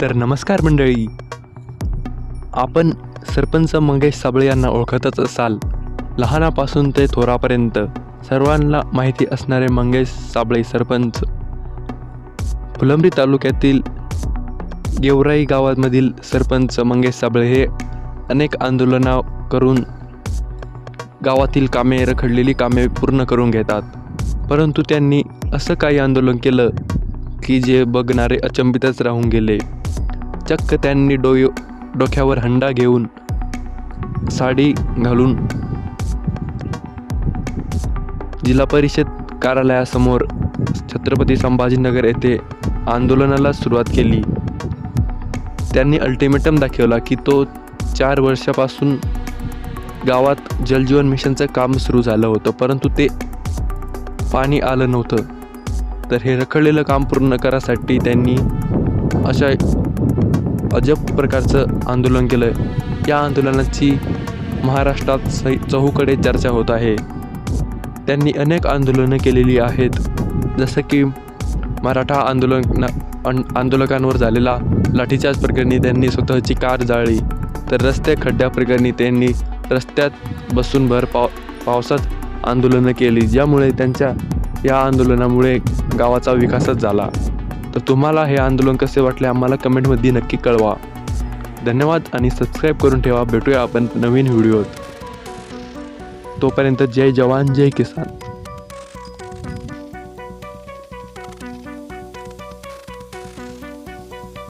तर नमस्कार मंडळी. आपण सरपंच मंगेश साबळे यांना ओळखतच असाल. लहानापासून ते थोरापर्यंत सर्वांना माहिती असणारे मंगेश साबळे सरपंच. फुलंब्री तालुक्यातील गेवराई गावामधील सरपंच मंगेश साबळे हे अनेक आंदोलना करून गावातील कामे रखडलेली कामे पूर्ण करून घेतात. परंतु त्यांनी असं काही आंदोलन केलं की जे बघणारे अचंबितच राहून गेले. चक्क त्यांनी डोय डोक्यावर हंडा घेऊन साडी घालून जिल्हा परिषद कार्यालयासमोर छत्रपती संभाजीनगर येथे आंदोलनाला सुरुवात केली. त्यांनी अल्टिमेटम दाखवला की तो चार वर्षापासून गावात जलजीवन मिशनचं काम सुरू झालं होतं परंतु ते पाणी आलं नव्हतं. तर हे रखडलेलं काम पूर्ण करासाठी त्यांनी अशा अजब प्रकारचं आंदोलन केलं या आंदोलनाची महाराष्ट्रात सही चहूकडे चर्चा होत आहे. त्यांनी अनेक आंदोलनं केलेली आहेत. जसं की मराठा आंदोलन आंदोलकांवर झालेला लाठीचार्ज प्रकरणी त्यांनी स्वतःची कार जाळली. तर रस्ते खड्ड्या प्रकरणी त्यांनी रस्त्यात बसून भर पाव पावसात आंदोलनं केली. ज्यामुळे त्यांच्या या आंदोलनामुळे गावाचा विकासच झाला. तर तुम्हाला हे आंदोलन कसे वाटले आम्हाला कमेंटमध्ये नक्की कळवा. धन्यवाद आणि सबस्क्राईब करून ठेवा. भेटूया आपण नवीन व्हिडिओत. तोपर्यंत जय जवान जय किसान.